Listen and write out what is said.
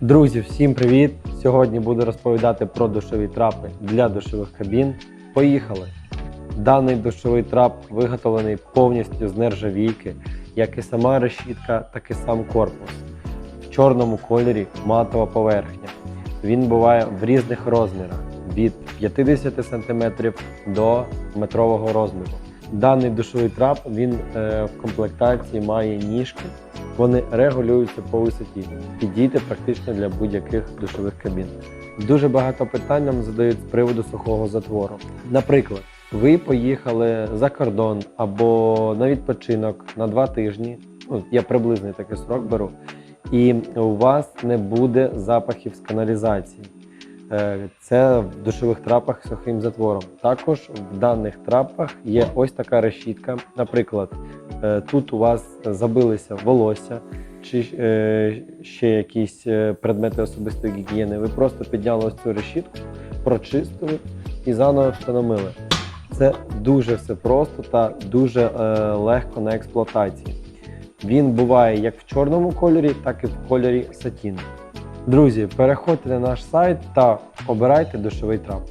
Друзі, всім привіт! Сьогодні буду розповідати про душові трапи для душових кабін. Поїхали! Даний душовий трап виготовлений повністю з нержавійки, як і сама решітка, так і сам корпус. В чорному кольорі матова поверхня. Він буває в різних розмірах від 50 см до метрового розміру. Даний душовий трап він е, в комплектації має ніжки. Вони регулюються по висоті, підійде практично для будь-яких душових кабін. Дуже багато питань нам задають з приводу сухого затвору. Наприклад, ви поїхали за кордон або на відпочинок на два тижні. Ну, я приблизний такий срок беру, і у вас не буде запахів з каналізації. Е, Це в душових трапах з сухим затвором. Також в даних трапах є ось така решітка. Наприклад, е, тут у вас забилися волосся чи е, ще якісь предмети особистої гігієни. Ви просто підняли ось цю решітку, прочистили і заново встановили. Це дуже все просто та дуже легко на експлуатації. Він буває як в чорному кольорі, так і в кольорі сатін. Друзі, переходьте на наш сайт та обирайте душовий трап.